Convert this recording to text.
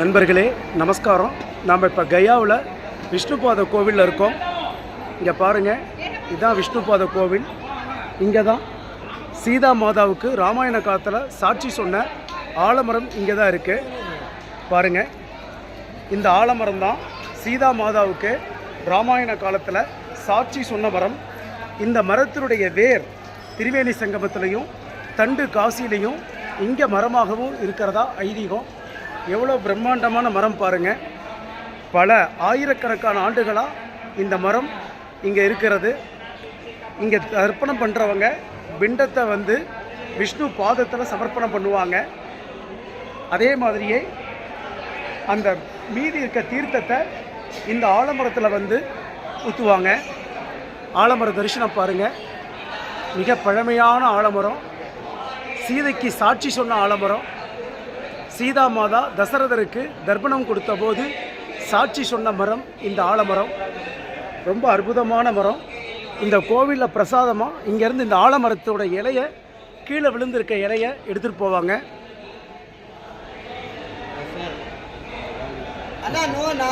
நண்பர்களே நமஸ்காரம். நாம் இப்போ கயாவில் விஷ்ணுபாத கோவிலில் இருக்கோம். இங்கே பாருங்கள் இதுதான் விஷ்ணுபாத கோவில். இங்கே தான் சீதா மாதாவுக்கு ராமாயண காலத்தில் சாட்சி சொன்ன ஆலமரம் இங்கே தான் இருக்குது பாருங்கள் இந்த ஆலமரம் தான் சீதா மாதாவுக்கு ராமாயண காலத்தில் சாட்சி சொன்ன மரம். இந்த மரத்தினுடைய வேர் திரிவேணி சங்கமத்திலையும் தண்டு காசிலையும் இங்கே மரமாகவும் இருக்கிறதா ஐதீகம். எவ்வளோ பிரம்மாண்டமான மரம் பாருங்கள் பல ஆயிரக்கணக்கான ஆண்டுகளாக இந்த மரம் இங்கே இருக்கிறது. இங்கே தர்ப்பணம் பண்ணுறவங்க பிண்டத்தை வந்து விஷ்ணு பாதத்தில் சமர்ப்பணம் பண்ணுவாங்க. அதே மாதிரியே அந்த மீதி இருக்க தீர்த்தத்தை இந்த ஆலமரத்தில் வந்து ஊற்றுவாங்க ஆலமர தரிசனம் பாருங்கள் மிக பழமையான ஆலமரம். சீதைக்கு சாட்சி சொன்ன ஆலமரம். சீதா மாதா தசரதருக்கு தர்ப்பணம் கொடுத்த போது சாட்சி சொன்ன மரம் இந்த ஆலமரம். ரொம்ப அற்புதமான மரம். இந்த கோவிலில் பிரசாதமாக இங்கேருந்து இந்த ஆலமரத்தோட இலையை கீழே விழுந்திருக்க இலையை எடுத்துகிட்டு போவாங்க. அண்ணா நோனா?